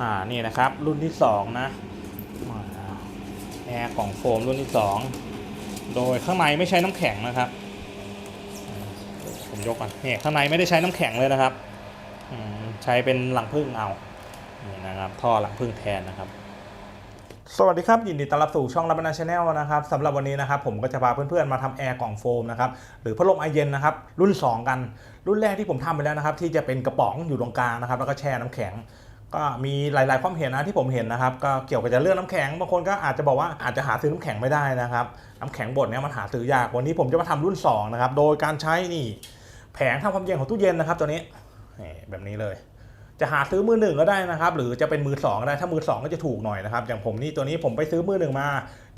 อ่านี่นะครับรุ่นที่สองนะแอร์กล่องโฟมรุ่นที่สองโดยข้างในไม่ใช้น้ำแข็งนะครับ ผมยกก่อนนี่ข้างในไม่ได้ใช้น้ำแข็งเลยนะครับใช้เป็นหลังพึ่งเอานี่นะครับท่อหลังพึ่งแทนนะครับ สวัสดีครับยินดีต้อนรับสู่ช่องรับนาชาแนลนะครับสำหรับวันนี้นะครับ ผมก็จะพาเพื่อนๆมาทำแอร์กล่องโฟมนะครับหรือพัดลมไอเย็นนะครับ รุ่น 2 กัน รุ่นแรกที่ผมทำไปแล้วนะครับ ที่จะเป็นกระป๋องอยู่ตรงกลางนะครับ แล้วก็แช่น้ำแข็ง ก็มีหลาย ๆ ความเห็นนะที่ผมเห็นนะครับ ก็เกี่ยวกับจะเรื่องน้ำแข็งบางคนก็อาจจะบอกว่าอาจจะหาซื้อน้ำแข็งไม่ได้นะครับน้ำแข็งบดเนี่ยมันหาซื้อยากวันนี้ผมจะมาทำรุ่น2นะครับโดยการใช้นี่แผงทำความเย็นของตู้เย็นนะครับตัวนี้แบบนี้เลย จะหาซื้อมือหนึ่งก็ได้นะครับ หรือจะเป็นมือสองก็ได้ถ้ามือสองก็จะถูกหน่อยนะครับอย่างผมนี่ตัวนี้ผมไปซื้อมือหนึ่งมา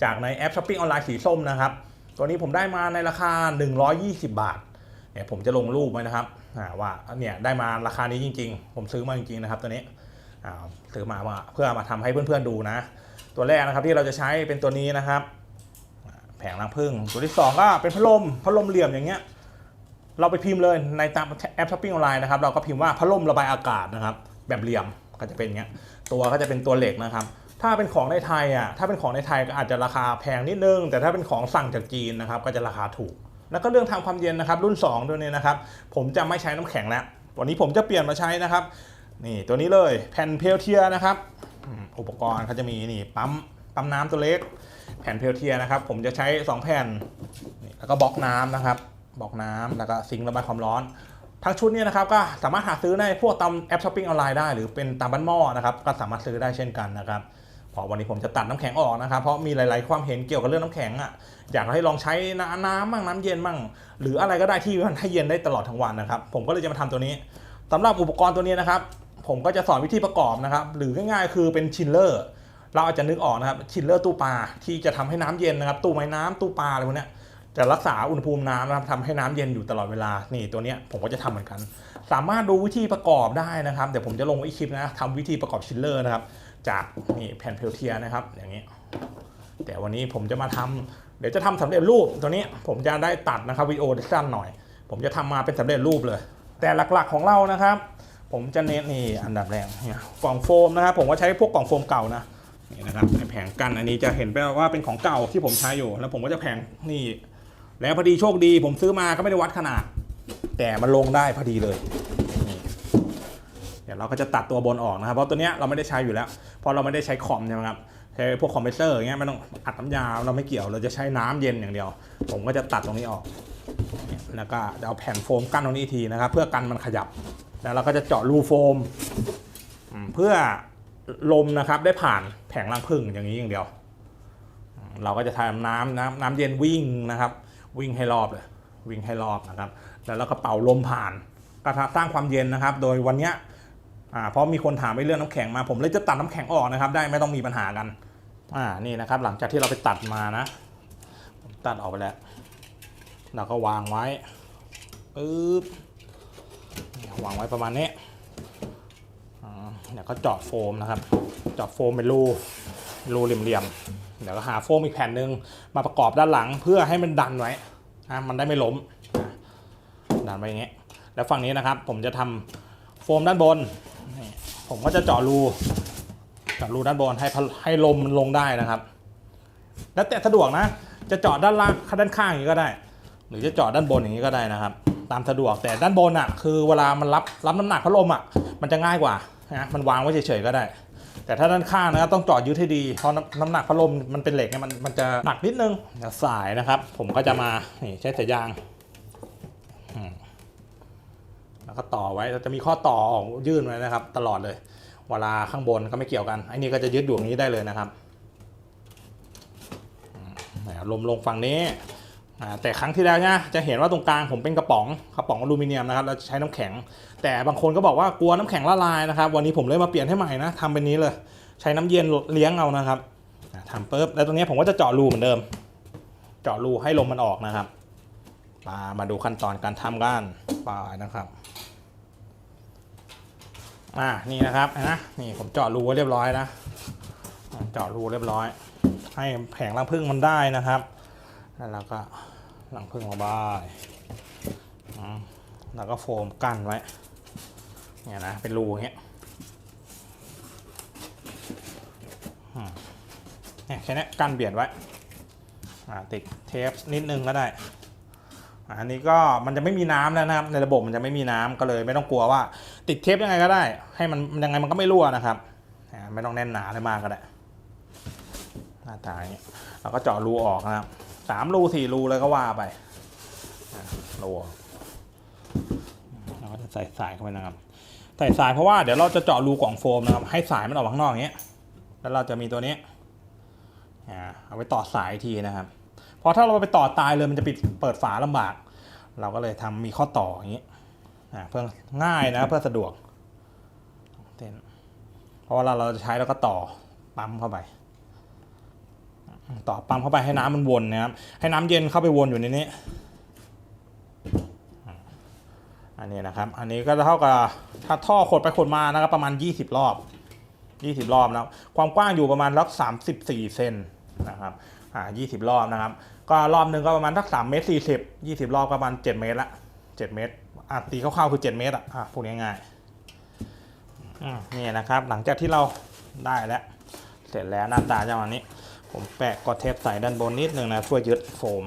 จากในแอปช้อปปิ้งออนไลน์สีส้มนะครับตัวนี้ผมได้มาในราคา 120 บาทเนี่ยผมจะลงรูปไว้นะครับว่าเนี่ยได้มาราคานี้จริง ๆ ผมซื้อมาจริงๆนะครับตัวนี้ ซื้อมาว่าเพื่อมาทำให้เพื่อนๆดูนะ ตัวแรกนะครับที่เราจะใช้เป็นตัวนี้นะครับ แผงรังผึ้งตัวที่สองก็เป็นพัดลมพัดลมเหลี่ยมอย่างเงี้ยเราไปพิมพ์เลยในตามแอปช้อปปิ้งออนไลน์นะครับเราก็พิมพ์ว่าพัดลมระบายอากาศนะครับ แบบเหลี่ยมก็จะเป็นเงี้ยตัวก็จะเป็นตัวเหล็กนะครับ ถ้าเป็นของในไทยอะถ้าเป็นของในไทยก็อาจจะราคาแพงนิดนึง แต่ถ้าเป็นของสั่งจากจีนนะครับ ก็จะราคาถูก แล้วก็เรื่องทำความเย็นนะครับ รุ่น 2 ตัวนี้นะครับ ผมจะไม่ใช้น้ำแข็งแล้ววันนี้ผมจะเปลี่ยนมาใช้นะครับ นี่ตัวนี้เลยแผ่นเพลเทียนะครับอุปกรณ์เขาจะมีนี่ปั๊มปั๊มน้ำตัวเล็ก แผ่นเพลเทียนะครับ ผมจะใช้ 2 แผ่นนแล้วก็บล็อกน้ำนะครับบล็อกน้ำแล้วก็ซิงระบายความร้อนทั้งชุดนี่ยนะครับก็สามารถหาซื้อในพวกตามแอปช้อปปิ้งออนไลน์ได้ หรือเป็นตามบ้านหม้อนะครับก็สามารถซื้อได้เช่นกันนะครับพอวันนี้ผมจะตัดน้ำแข็งออกนะครับ เพราะมีหลาย ๆ ความเห็นเกี่ยวกับเรื่องน้ำแข็งอะอยากให้ลองใช้น้ำน้ำมั่งน้ำเย็นมั่ง หรืออะไรก็ได้ที่มันให้เย็นได้ตลอดทั้งวันนะครับ ผมก็เลยจะมาทำตัวนี้สำหรับอุปกรณ์ตัวนี้นะครับ ผมก็จะสอนวิธีประกอบนะครับ หรือง่ายๆ คือเป็นชิลเลอร์ เราอาจจะนึกออกนะครับชิลเลอร์ตู้ปลาที่จะทำให้น้ำเย็นนะครับ ตู้ไม้น้ำตู้ปลาอะไรพวกนี้จะรักษาอุณหภูมิน้ำนะครับทำให้น้ำเย็นอยู่ตลอดเวลา นี่ตัวเนี้ยผมก็จะทำเหมือนกัน สามารถดูวิธีประกอบได้นะครับ เดี๋ยวผมจะลงไว้คลิปนะทำวิธีประกอบชิลเลอร์นะครับ จากนี่แผ่นเพลเทียนะครับ อย่างนี้ แต่วันนี้ผมจะมาทำเดี๋ยวจะทำสำเร็จรูปตัวนี้ผมจะได้ตัดนะครับวิดีโอสั้นหน่อย ผมจะทำมาเป็นสำเร็จรูปเลย แต่หลักๆของเรานะครับ ผมจะเน้นนี่อันดับแรกเนี่ยกล่องโฟมนะครับผมก็ใช้พวกกล่องโฟมเก่านะนี่นะครับแผงกันอันนี้จะเห็นไปว่าเป็นของเก่าที่ผมใช้อยู่ แล้วผมก็จะแผงนี่ แล้วพอดีโชคดี ผมซื้อมาก็ไม่ได้วัดขนาด แต่มันลงได้พอดีเลยเดี๋ยวเราก็จะตัดตัวบนออกนะครับเพราะตัวเนี้ยเราไม่ได้ใช้อยู่แล้วเพราะเราไม่ได้ใช้คอมใช่ไหมครับใช้พวกคอมเพรสเซอร์อย่างเงี้ยไม่ต้องอัดน้ำยาเราไม่เกี่ยวเราจะใช้น้ำเย็นอย่างเดียว ผมก็จะตัดตรงนี้ออกแล้วก็จะเอาแผ่นโฟมกั้นตรงนี้ทีนะครับ เพื่อกันมันขยับ แล้วเราก็จะเจาะรูโฟม เพื่อลมนะครับได้ผ่านแผงรังผึ้งอย่างนี้อย่างเดียว เราก็จะทำน้ำน้ำน้ำเย็นวิ่งนะครับ วิ่งให้รอบเลยวิ่งให้รอบนะครับ แล้วเราก็เป่าลมผ่านก็สร้างความเย็นนะครับ โดยวันเนี้ยเพราะมีคนถามไปเรื่องน้ำแข็งมา ผมเลยจะตัดน้ำแข็งออกนะครับ ได้ไม่ต้องมีปัญหากันอ่านี่นะครับ หลังจากที่เราไปตัดมานะตัดออกไปแล้วเราก็วางไว้ปึ๊บ วางไว้ประมาณนี้เดี๋ยวก็เจาะโฟมนะครับ เจาะโฟมเป็นรูรูเหลี่ยมๆ เดี๋ยวก็หาโฟมอีกแผ่นหนึ่งมาประกอบด้านหลังเพื่อให้มันดันไว้อะมันได้ไม่ล้ม ดันไปอย่างเงี้ย แล้วฝั่งนี้นะครับ ผมจะทำโฟมด้านบน ผมก็จะเจาะรูเจาะรูด้านบนให้ลให้ลมมันลงได้นะครับ แล้วแต่สะดวกนะ จะเจาะด้านล่างด้านข้างอย่างนี้ก็ได้ หรือจะจาะด้านบนอย่างนี้ก็ได้นะครับ ตามสะดวกแต่ด้านบนอะคือเวลามันรับรับน้ำหนักพัดลมอะมันจะง่ายกว่านะมันวางไว้เฉยๆก็ได้ แต่ถ้าด้านข้างนะต้องจาะยึดให้ดีเพราะน้ำหนักพัดลมมันเป็นเหล็กเนี่ยมันมันจะหนักนิดนึงสายนะครับ ผมก็จะมานี่ใช้สายยางแล้วก็ต่อไว้จะมีข้อต่อออกยื่นไว้นะครับ ตลอดเลย เวลาข้างบนก็ไม่เกี่ยวกันไอ้นี่ก็จะยึดอยู่อย่างนี้ได้เลยนะครับลมลงฝั่งนี้ แต่ครั้งที่แล้วเนี่ยจะเห็นว่าตรงกลางผมเป็นกระป๋องกระป๋องอลูมิเนียมนะครับแล้วใช้น้ำแข็ง แต่บางคนก็บอกว่ากลัวน้ำแข็งละลายนะครับ วันนี้ผมเลยมาเปลี่ยนให้ใหม่นะทำเป็นนี้เลย ใช้น้ำเย็นเลี้ยงเอานะครับทำปุ๊บแล้วตรงนี้ผมก็จะเจาะรูเหมือนเดิม เจาะรูให้ลมมันออกนะครับมามาดูขั้นตอนการทำกันไปนะครับอ่านี่นะครับนะนี่ผมเจาะรูเรียบร้อยนะเจาะรูเรียบร้อย ให้แผงรังผึ้งมันได้นะครับ แล้วเราก็รังผึ้งมาบ้ายแล้วก็โฟมกั้นไว้ เนี่ยนะ เป็นรูเงี้ยเนี่ยแค่นี้กั้นเบียดไว้ติดเทปนิดนึงก็ได้อันนี้ก็มันจะไม่มีน้ำแล้วนะครับ ในระบบมันจะไม่มีน้ำก็เลย ไม่ต้องกลัวว่า ติดเทปยังไงก็ได้ ให้มันยังไงมันก็ไม่รั่วนะครับไม่ต้องแน่นหนาอะไรมากก็ได้หน้าตาอย่างนี้เราก็เจาะรูออกนะครับ สามรูสี่รูเลยก็ว่าไปรูเราก็จะใส่สายเข้าไปนะครับใส่สายเพราะว่าเดี๋ยวเราจะเจาะรูกล่องโฟมนะครับให้สายมันออกข้างนอกอย่างเงี้ย แล้วเราจะมีตัวนี้อ่าเอาไปต่อสายทีนะครับเพราะถ้าเราไปต่อตายเลยมันจะปิดเปิดฝาลำบาก เราก็เลยทำมีข้อต่ออย่างนี้อ่าเพื่อง่ายนะเพื่อสะดวกเต้นเพราะว่าเราเราจะใช้แล้วก็ต่อปั๊มเข้าไป ต่อปั๊มเข้าไปให้น้ำมันวนนะครับ ให้น้ำเย็นเข้าไปวนอยู่ในนี้ อันนี้นะครับ อันนี้ก็จะเท่ากับถ้าท่อขดไปขดมานะครับประมาณ 20 รอบ 20 รอบนะครับความกว้างอยู่ประมาณรัก34 เซนนะครับ อ่า20 รอบนะครับ ก็รอบหนึ่งก็ประมาณสัก3เมตร40 20 รอบก็ประมาณ 7 เมตรละ 7 เมตร อะตีคร่าวๆคือ 7 เมตรอะ อะพูดง่ายๆอืมนี่นะครับ หลังจากที่เราได้แล้ว เสร็จแล้วหน้าตาจะประมาณนี้ ผมแปะกอเทปใส่ด้านบนนิดนึงนะช่วยยึดโฟม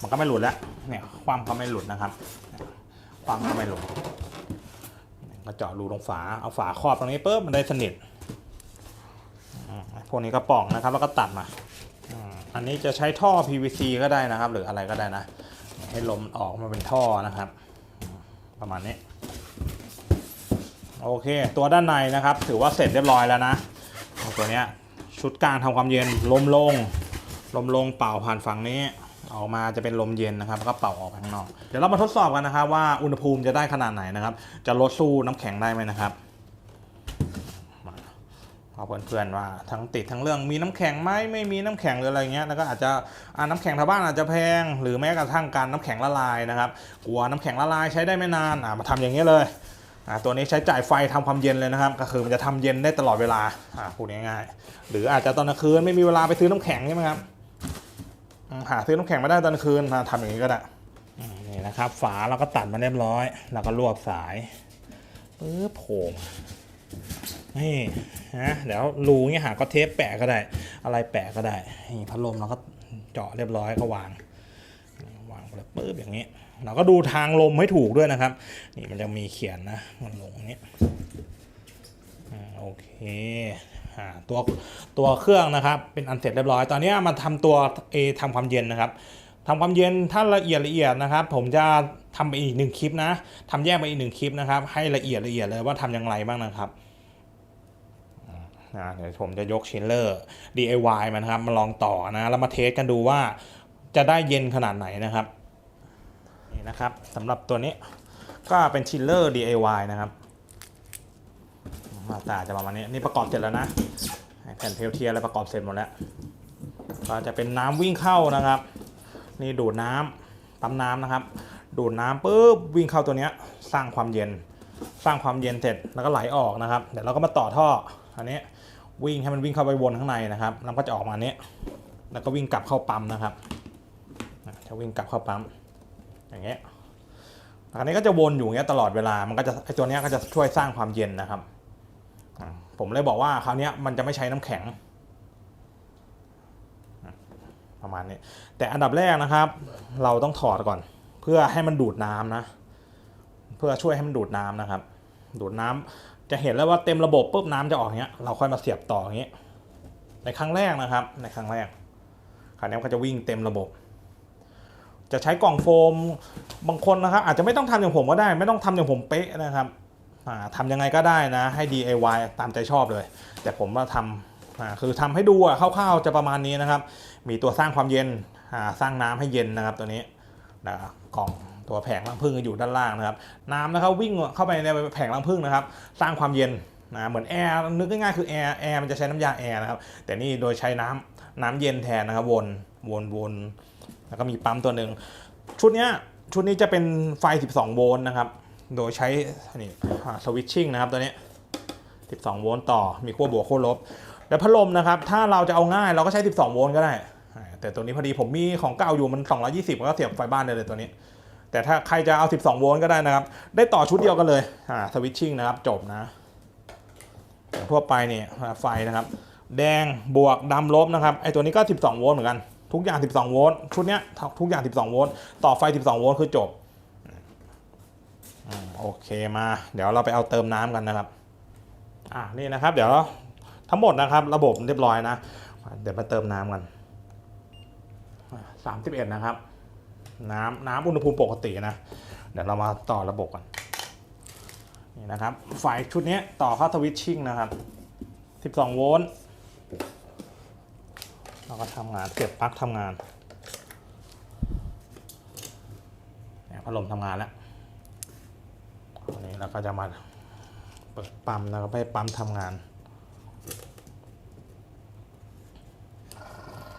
มันก็ไม่หลุดแล้วเนี่ยความก็ไม่หลุดนะครับ ความก็ไม่หลุดก็เจาะรูตรงฝาเอาฝาครอบตรงนี้ปุ๊บมันได้สนิทพวกนี้ก็ป่องนะครับ แล้วก็ตัดมาอันนี้จะใช้ท่อ PVC ก็ได้นะครับ หรืออะไรก็ได้นะ ให้ลมออกมาเป็นท่อนะครับ ประมาณนี้ โอเค ตัวด้านในนะครับ ถือว่าเสร็จเรียบร้อยแล้วนะ ตัวเนี้ย ชุดกลางทำความเย็นลมลง ลมลงเป่าผ่านฝั่งนี้ออกมาจะเป็นลมเย็นนะครับแล้วก็เป่าออกข้างนอก เดี๋ยวเรามาทดสอบกันนะครับว่าอุณหภูมิจะได้ขนาดไหนนะครับ จะลดสู้น้ำแข็งได้ไหมนะครับเอาเพื่อนๆว่าทั้งติดทั้งเรื่องมีน้ำแข็งไหมไม่มีน้ำแข็งหรืออะไรเงี้ยแล้วก็อาจจะอ่าน้ำแข็งทางบ้านอาจจะแพง หรือแม้กระทั่งการน้ำแข็งละลายนะครับ กลัวน้ำแข็งละลายใช้ได้ไม่นานอ่ามาทำอย่างนี้ยเลย ตัวนี้ใช้จ่ายไฟทำความเย็นเลยนะครับก็คือมันจะทำเย็นได้ตลอดเวลาอ่าพูดง่ายๆหรืออาจจะตอนกลางคืนไม่มีเวลาไปซื้อน้ำแข็งใช่ไหมครับหาซื้อน้ำแข็งไม่ได้ตอนกลางคืนมาทำอย่างนี้ก็ได้อืมนี่นะครับ ฝาเราก็ตัดมาเรียบร้อย แล้วก็รวบสายปึ๊บโผล่นี่นะเดี๋ยวรูเงี้ยหาก็เทปแปะก็ได้ อะไรแปะก็ได้นี่พัดลมเราก็เจาะเรียบร้อยก็วางวางไปปึ๊บอย่างนี้ เราก็ดูทางลมให้ถูกด้วยนะครับ นี่มันจะมีเขียนนะ มันลงนี้โอเคอตัวตัวเครื่องนะครับ เป็นอันเสร็จเรียบร้อย ตอนนี้มาทำตัวเอทำความเย็นนะครับทำความเย็นถ้าละเอียดละเอียดนะครับ ผมจะทำไปอีกหนึ่งคลิปนะทำแยกไปอีกหนึ่งคลิปนะครับ ให้ละเอียดละเอียดเลยว่าทำอย่างไรบ้างนะครับนะเดี๋ยวผมจะยกชินเลอร์ DIY มานครับมาลองต่อนะ แล้วมาเทสกันดูว่าจะได้เย็นขนาดไหนนะครับ นี่นะครับสำหรับตัวนี้ก็เป็นชิลเลอร์ DIY นะครับหน้าตาจะประมาณนี้นี่ประกอบเสร็จแล้วนะแผ่นเพลเทียอะไรประกอบเสร็จหมดแล้วก็จะเป็นน้ำวิ่งเข้านะครับ นี่ดูดน้ำปั๊มน้ำนะครับ ดูดน้ำปุ๊บวิ่งเข้าตัวเนี้ยสร้างความเย็น สร้างความเย็นเสร็จแล้วก็ไหลออกนะครับ เดี๋ยวเราก็มาต่อท่ออันนี้วิ่งให้มันวิ่งเข้าไปวนข้างในนะครับแล้วก็จะออกมาเนี้ยแล้วก็วิ่งกลับเข้าปั๊มนะครับจะวิ่งกลับเข้าปั๊ม อย่างเงี้ยอันนี้ก็จะวนอยู่เงี้ยตลอดเวลา มันก็จะไอตัวเนี้ยก็จะช่วยสร้างความเย็นนะครับ ผมเลยบอกว่าคราวเนี้ยมันจะไม่ใช้น้ำแข็ง ประมาณนี้ แต่อันดับแรกนะครับ เราต้องถอดก่อน เพื่อให้มันดูดน้ำนะ เพื่อช่วยให้มันดูดน้ำนะครับ ดูดน้ำจะเห็นแล้วว่าเต็มระบบปุ๊บน้ำจะออกเงี้ย เราค่อยมาเสียบต่ออย่างเงี้ย ในครั้งแรกนะครับ ในครั้งแรกคราวนี้มันก็จะวิ่งเต็มระบบ จะใช้กล่องโฟมบางคนนะครับ อาจจะไม่ต้องทำอย่างผมก็ได้ ไม่ต้องทำอย่างผมเป๊ะนะครับอ่าทำยังไงก็ได้นะ ให้ DIY ตามใจชอบเลย แต่ผมมาทำคือทำให้ดูอะคร่าวๆจะประมาณนี้นะครับ มีตัวสร้างความเย็นสร้างน้ำให้เย็นนะครับตัวนี้นะกล่องตัวแผงรังผึ้งอยู่ด้านล่างนะครับ น้ำนะครับวิ่งเข้าไปในแผงรังผึ้งนะครับ สร้างความเย็นนะเหมือนแอร์นึกง่ายๆคือแอร์แอร์มันจะใช้น้ำยาแอร์นะครับ แต่นี่โดยใช้น้ำน้ำเย็นแทนนะครับ วนวนวน แล้วก็มีปั๊มตัวหนึ่งชุดเนี้ยชุดนี้จะเป็นไฟ 12 โวลต์นะครับ โดยใช้นี่สวิตชิ่งนะครับตัวนี้ 12 โวลต์ต่อ มีขั้วบวกขั้วลบ แล้วพัดลมนะครับ ถ้าเราจะเอาง่ายเราก็ใช้ 12 โวลต์ก็ได้ แต่ตัวนี้พอดีผมมีของเก่าอยู่มัน 220ก็เสียบไฟบ้านได้เลยตัวนี้ แต่ถ้าใครจะเอา 12 โวลต์ก็ได้นะครับ ได้ต่อชุดเดียวกันเลยสวิตชิ่งนะครับ จบนะทั่วไปเนี่ยไฟนะครับ แดงบวกดำลบนะครับ ไอตัวนี้ก็ 12 โวลต์เหมือนกัน ทุกอย่าง 12 โวลต์ชุดเนี้ยทุกอย่าง 12 โวลต์ต่อไฟ 12 โวลต์คือจบโอเคมา เดี๋ยวเราไปเอาเติมน้ำกันนะครับอ่านี่นะครับ เดี๋ยวทั้งหมดนะครับ ระบบเรียบร้อยนะ เดี๋ยวมาเติมน้ำกันสามสิบเอ็ดนะครับ น้ำน้ำอุณหภูมิปกตินะ เดี๋ยวเรามาต่อระบบกันนี่นะครับไฟชุดนี้ต่อเข้าสวิตชิ่งนะครับ 12 โวลต์ เราก็ทำงานเสียบปลั๊กทำงานพัดลมทำงานแล้วอันนี้เราก็จะมาเปิดปั๊มนะครับให้ปั๊มทำงาน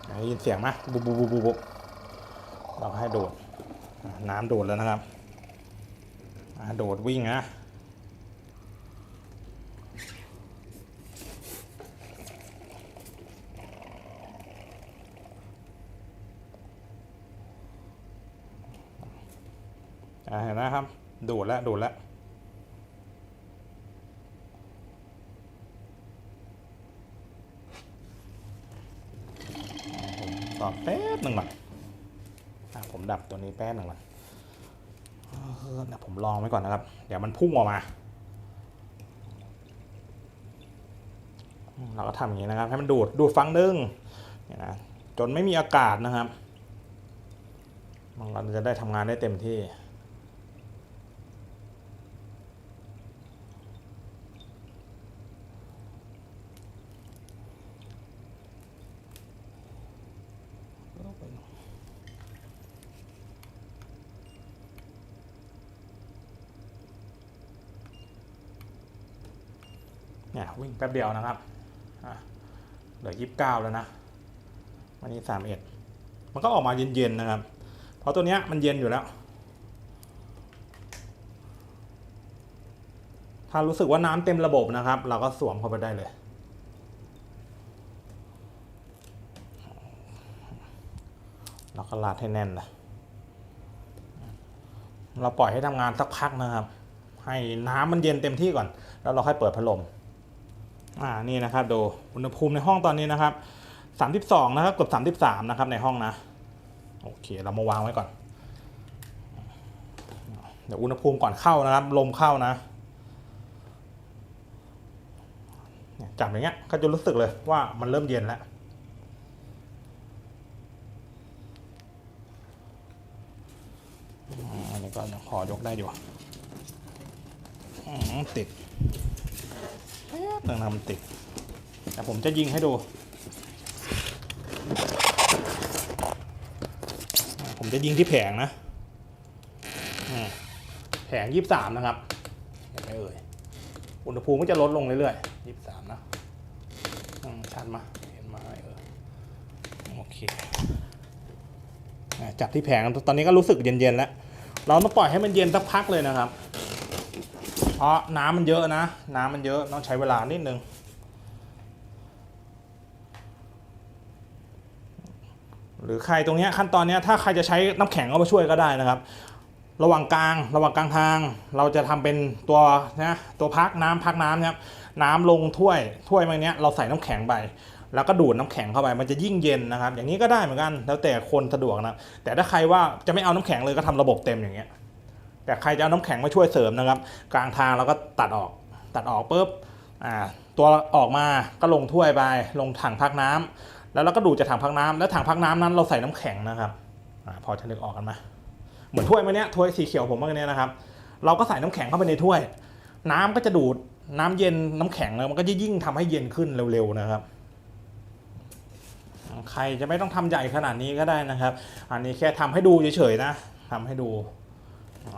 ได้ยินเสียงไหมบุบบุบบุบบุบเราให้โดด น้ำโดดแล้วนะครับโดดวิ่งนะ เห็นนะครับ ดูดแล้วดูดแล้วผมต่อแป๊บหนึ่งก่อนอะผมดับตัวนี้แป๊บหนึ่งก่อนเออเดี๋ยวผมลองไว้ก่อนนะครับ เดี๋ยวมันพุ่งออกมา เราก็ทำอย่างนี้นะครับ ให้มันดูดดูดฟังนึ่งเนี่ยนะจนไม่มีอากาศนะครับ มันก็จะได้ทำงานได้เต็มที่ เนี่ยวิ่งแป๊บเดียวนะครับเหลือยี่สิบเก้าแล้วนะ วันนี้สามเอ็ดมันก็ออกมาเย็นๆนะครับ เพราะตัวเนี้ยมันเย็นอยู่แล้ว ถ้ารู้สึกว่าน้ำเต็มระบบนะครับ เราก็สวมเข้าไปได้เลยแล้วก็ลาดให้แน่นนะ เราปล่อยให้ทำงานสักพักนะครับ ให้น้ำมันเย็นเต็มที่ก่อน แล้วเราค่อยเปิดพัดลม อ่านี่นะครับดูอุณหภูมิในห้องตอนนี้นะครับ32นะครับเกือบ33นะครับในห้องนะโอเคเรามาวางไว้ก่อน เดี๋ยวอุณหภูมิก่อนเข้านะครับ ลมเข้านะจับอย่างเงี้ยก็จะรู้สึกเลยว่ามันเริ่มเย็นแล้วอันนี้ก็ขอยกได้อยู่ติด แป๊บหนึงนะมันติดแต่ผมจะยิงให้ดู ผมจะยิงที่แผงนะแผงยี่สามนะครับเห็นไหมเอ่ยอุณหภูมิก็จะลดลงเรื่อยๆยี่สามนะชัดมาเห็นไหมเออโอเคจับที่แผงตอนนี้ก็รู้สึกเย็นๆแล้ว เราต้องปล่อยให้มันเย็นสักพักเลยนะครับ ราะน้ำมันเยอะนะ น้ำมันเยอะต้องใช้เวลานิดนึงหรือใครตรงนี้ขั้นตอนนี้ถ้าใครจะใช้น้ำแข็งเอามาช่วยก็ได้นะครับ ระหว่างกลางระหว่างกลางทาง เราจะทำเป็นตัวนะตัวพักน้ำพักน้ำนะครับน้ำลงถ้วยถ้วยมันเนี้ยเราใส่น้ำแข็งไป แล้วก็ดูดน้ำแข็งเข้าไป มันจะยิ่งเย็นนะครับ อย่างนี้ก็ได้เหมือนกัน แล้วแต่คนสะดวกนะแต่ถ้าใครว่าจะไม่เอาน้ำแข็งเลยก็ทำระบบเต็มอย่างเงี้ย แต่ใครจะเอาน้ำแข็งมาช่วยเสริมนะครับ กลางทางเราก็ตัดออกตัดออกปุ๊บตัวออกมาก็ลงถ้วยไปลงถังพักน้ำแล้วเราก็ดูดจากถังพักน้ำแล้วถังพักน้ำนั้นเราใส่น้ำแข็งนะครับอพอจะนึกออกกันไหมเหมือนถ้วยมันเนี้ยถ้วยสีเขียวผมเมื่อกี้เนี้ยนะครับ เราก็ใส่น้ำแข็งเข้าไปในถ้วย น้ำก็จะดูดน้ำเย็นน้ำแข็งแล้วมันก็จะยิ่งทำให้เย็นขึ้นเร็วๆนะครับ ใครจะไม่ต้องทำใหญ่ขนาดนี้ก็ได้นะครับ อันนี้แค่ทำให้ดูเฉยๆนะทำให้ดู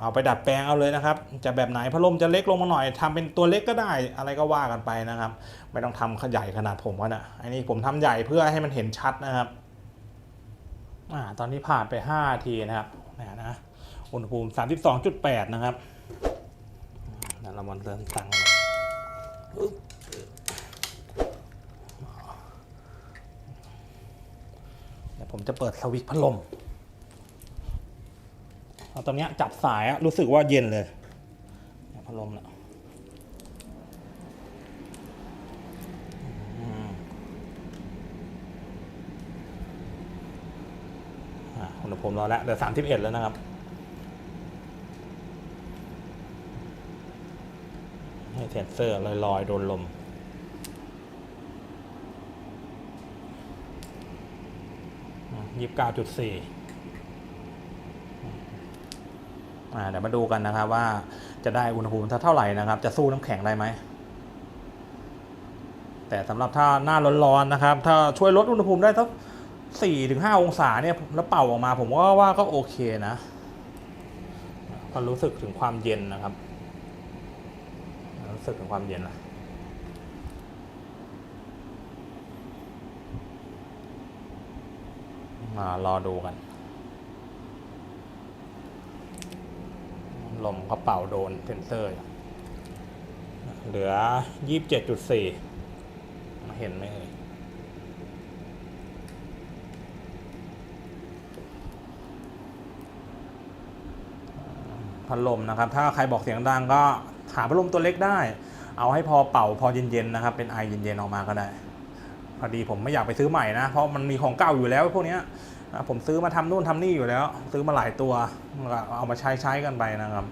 เอาไปดัดแปลงเอาเลยนะครับ จะแบบไหนพัดลมจะเล็กลงมาหน่อยทำเป็นตัวเล็กก็ได้ อะไรก็ว่ากันไปนะครับ ไม่ต้องทำขใหญ่ขนาดผมก็นะอันนี้ผมทำใหญ่เพื่อให้มันเห็นชัดนะครับอ่าตอนนี้ผ่านไป5ทีนะครับนะนะอุณหภูมิ 32.8 นะครับเรามาเริ่มตั้งกันอึ๊บเดี๋ยวผมจะเปิดสวิตช์พัดลม เอาตอนนี้จับสายรู้สึกว่าเย็นเลยพัดลมละอุณหภูมิรอแล้วเหลือสามสิบเอ็ดแล้วนะครับให้เซนเซอร์ลอยๆ โดนลมยี่สิบเก้าจุดสี่ เดี๋ยวมาดูกันนะครับว่าจะได้อุณหภูมิเท่าไหร่นะครับ จะสู้น้ำแข็งได้ไหม แต่สำหรับถ้าหน้าร้อนๆนะครับ ถ้าช่วยลดอุณหภูมิได้สักสี่ถึงห้าองศาเนี่ยแล้วเป่าออกมา ผมว่าว่าก็โอเคนะก็รู้สึกถึงความเย็นนะครับ รู้สึกถึงความเย็นนะมารอดูกัน ลมเขาเป่าโดนเซนเซอร์ เหลือยี่สิบเจ็ดจุดสี่เห็นไหมเอ่ยพัดลมนะครับ ถ้าใครบอกเสียงดังก็หาพัดลมตัวเล็กได้ เอาให้พอเป่าพอเย็นๆนะครับ เป็นไอเย็นๆออกมาก็ได้ พอดีผมไม่อยากไปซื้อใหม่นะ เพราะมันมีของเก่าอยู่แล้วพวกเนี้ย ผมซื้อมาทำนู่นทำนี่อยู่แล้ว ซื้อมาหลายตัวก็เอามาใช้ใช้กันไปนะครับ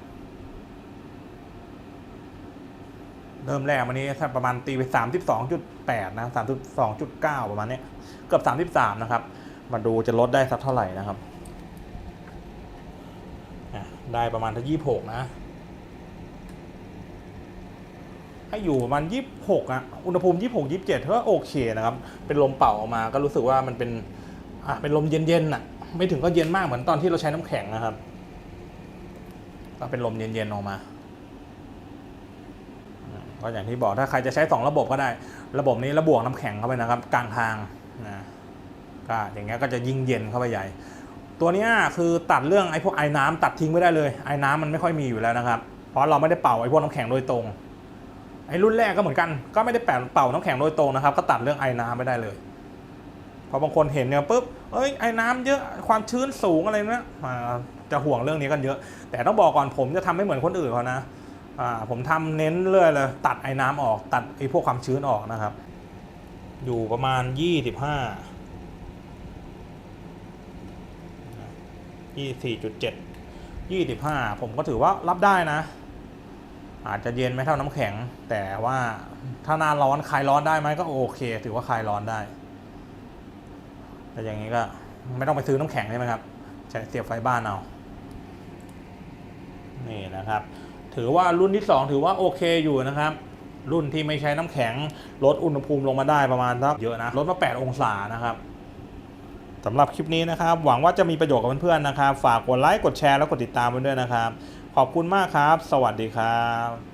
เริ่มแรกวันนี้ประมาณตีไปสามสิบสองจุดแปดนะสามสิบสองจุดเก้าประมาณนี้เกือบสามสิบสามนะครับ มาดูจะลดได้สักเท่าไหร่นะครับได้ประมาณถ้ายี่หกนะให้อยู่ประมาณยี่หกอะอุณหภูมิยี่หกยี่สิบเจ็ดก็โอเคนะครับ เป็นลมเป่าออกมาก็รู้สึกว่ามันเป็น อะเป็นลมเย็นๆน่ะ ไม่ถึงก็เย็นมากเหมือนตอนที่เราใช้น้ำแข็งนะครับก็เป็นลมเย็นๆออกมาก็อย่างที่บอกถ้าใครจะใช้สองระบบก็ได้ ระบบนี้ระบวกน้ำแข็งเข้าไปนะครับ กลางทางนะก็อย่างเงี้ยก็จะยิ่งเย็นเข้าไปใหญ่ ตัวนี้คือตัดเรื่องไอ้พวกไอ้น้ำตัดทิ้งไม่ได้เลยไอ้น้ำมันไม่ค่อยมีอยู่แล้วนะครับ เพราะเราไม่ได้เป่าไอ้พวกน้ำแข็งโดยตรงไอ้รุ่นแรกก็เหมือนกัน ก็ไม่ได้แปะเป่าน้ำแข็งโดยตรงนะครับ ก็ตัดเรื่องไอ้น้ำไม่ได้เลย พอบางคนเห็นเนี่ยปุ๊บเอ้ยไอ้น้ำเยอะความชื้นสูงอะไรเนี่ยอ่าจะห่วงเรื่องนี้กันเยอะ แต่ต้องบอกก่อนผมจะทำไม่เหมือนคนอื่นเขานะอ่าผมทำเน้นเรื่อยเลยตัดไอ้น้ำออกตัดไอ้พวกความชื้นออกนะครับ อยู่ประมาณยี่สิบห้ายี่สี่จุดเจ็ดยี่สิบห้าผมก็ถือว่ารับได้นะ อาจจะเย็นไม่เท่าน้ำแข็ง แต่ว่าถ้าหน้าร้อนคลายร้อนได้ไหมก็โอเค ถือว่าคลายร้อนได้ แต่อย่างนี้ก็ไม่ต้องไปซื้อน้ำแข็งใช่ไหมครับใช้เสียบไฟบ้านเอา นี่นะครับ ถือว่ารุ่นที่ 2 ถือว่าโอเคอยู่นะครับ รุ่นที่ไม่ใช้น้ำแข็งลดอุณหภูมิลงมาได้ประมาณสักเยอะนะลดมา 8 องศานะครับสำหรับคลิปนี้นะครับ หวังว่าจะมีประโยชน์กับเพื่อนๆนะครับ ฝากกดไลค์กดแชร์แล้วกดติดตามไว้ด้วยนะครับ ขอบคุณมากครับ สวัสดีครับ